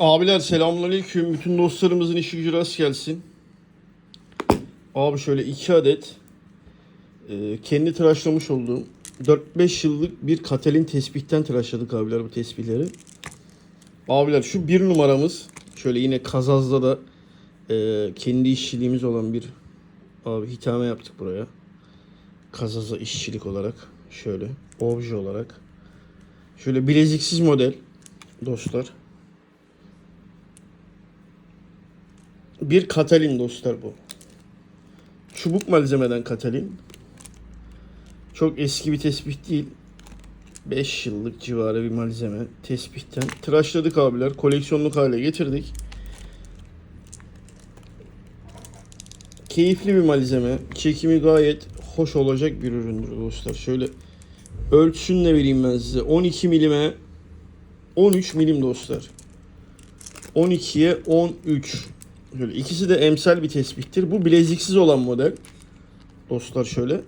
Abiler selamünaleyküm. Bütün dostlarımızın işi gücü rast gelsin. Abi şöyle iki adet e, kendi tıraşlamış olduğum 4-5 yıllık bir Katelin tespihten tıraşladık abiler bu tespihleri. Abiler şu bir numaramız şöyle yine Kazaz'da da e, kendi işçiliğimiz olan bir abi hitame yaptık buraya. Kazaz'a işçilik olarak şöyle obje olarak. Şöyle bileziksiz model dostlar. Bir Katalin dostlar bu. Çubuk malzemeden Katalin. Çok eski bir tespih değil. 5 yıllık civarı bir malzeme tespihten. Tıraşladık abiler. Koleksiyonluk hale getirdik. Keyifli bir malzeme. Çekimi gayet hoş olacak bir üründür dostlar. Şöyle ölçüsünü ne vereyim ben size. 12 milime 13 milim dostlar. 12'ye 13. Şöyle ikisi de emsal bir tespihtir. Bu bileziksiz olan model. Dostlar şöyle.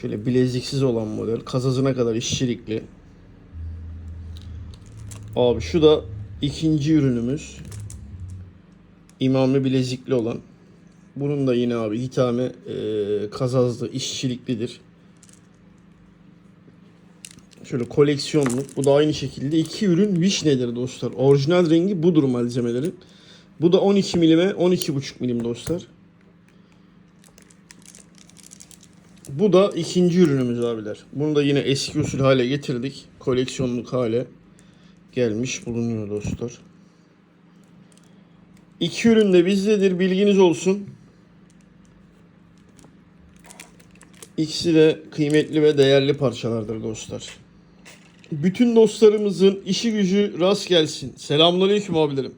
Şöyle bileziksiz olan model. Kazazına kadar işçilikli. Abi şu da ikinci ürünümüz. İmamlı bilezikli olan. Bunun da yine abi hitame e, kazazlı işçiliklidir. Şöyle koleksiyonluk. Bu da aynı şekilde iki ürün vişnedir dostlar. Orijinal rengi budur malzemelerin. Bu da 12 milime 12,5 milim dostlar. Bu da ikinci ürünümüz abiler. Bunu da yine eski usul hale getirdik. Koleksiyonluk hale gelmiş bulunuyor dostlar. İki ürün de bizdedir bilginiz olsun. İkisi de kıymetli ve değerli parçalardır dostlar. Bütün dostlarımızın işi gücü rast gelsin. Selamünaleyküm abilerim.